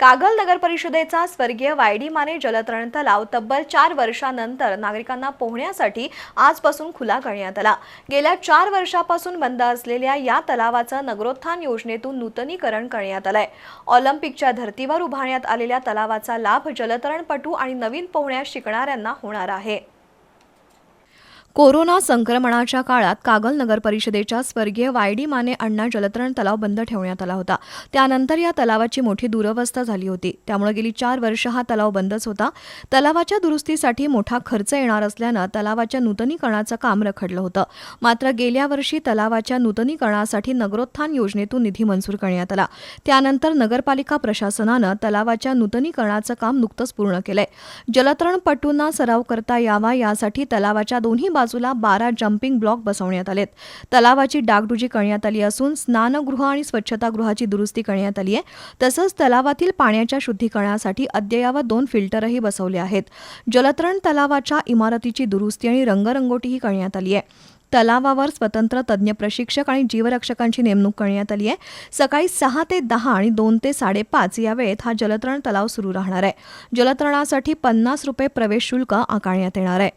कागल नगर परिषदेचा स्वर्गीय वायडीमाने माने जलतरण तलाव तब्बल चार वर्षानंतर नागरिकांना पोहण्यासाठी आजपासून खुला करण्यात आला. गेल्या चार वर्षापासून बंद असलेल्या या तलावाचं नगरोत्थान योजनेतून नूतनीकरण करण्यात आलंय. ऑलिम्पिकच्या धर्तीवर उभारण्यात आलेल्या तलावाचा लाभ जलतरणपटू आणि नवीन पोहण्यास शिकणाऱ्यांना होणार आहे. कोरोना संक्रमणाच्या काळात कागल नगर परिषदेच्या स्वर्गीय वाय डी माने अण्णा जलतरण तलाव बंद ठेवण्यात आला होता. त्यानंतर या तलावाची मोठी दुरवस्था झाली होती. त्यामुळे गेली चार वर्ष हा तलाव बंदच होता. तलावाच्या दुरुस्तीसाठी मोठा खर्च येणार असल्यानं तलावाच्या नूतनीकरणाचं काम रखडलं होतं. मात्र गेल्या वर्षी तलावाच्या नूतनीकरणासाठी नगरोत्थान योजनेतून निधी मंजूर करण्यात आला. त्यानंतर नगरपालिका प्रशासनानं तलावाच्या नूतनीकरणाचं काम नुकतंच पूर्ण केलंय. जलतरणपटूंना सराव करता यावा यासाठी तलावाच्या दोन्ही बाजूला बारा जम्पिंग ब्लॉक बसवण्यात आलेत. तलावाची डागडुजी करण्यात आली असून स्नानगृह आणि स्वच्छतागृहाची दुरुस्ती करण्यात आली आहे. तसंच तलावातील पाण्याच्या शुद्धीकरणासाठी अद्ययावत दोन फिल्टरही बसवले आहेत. जलतरण तलावाच्या इमारतीची दुरुस्ती आणि रंगरंगोटीही करण्यात आली आहे. तलावावर स्वतंत्र तज्ज्ञ प्रशिक्षक आणि जीवरक्षकांची नेमणूक करण्यात आली आहे. सकाळी सहा ते दहा आणि दोन ते साडेपाच या वेळेत हा जलतरण तलाव सुरू राहणार आहे. जलतरणासाठी पन्नास रुपये प्रवेश शुल्क आकारण्यात येणार आहे.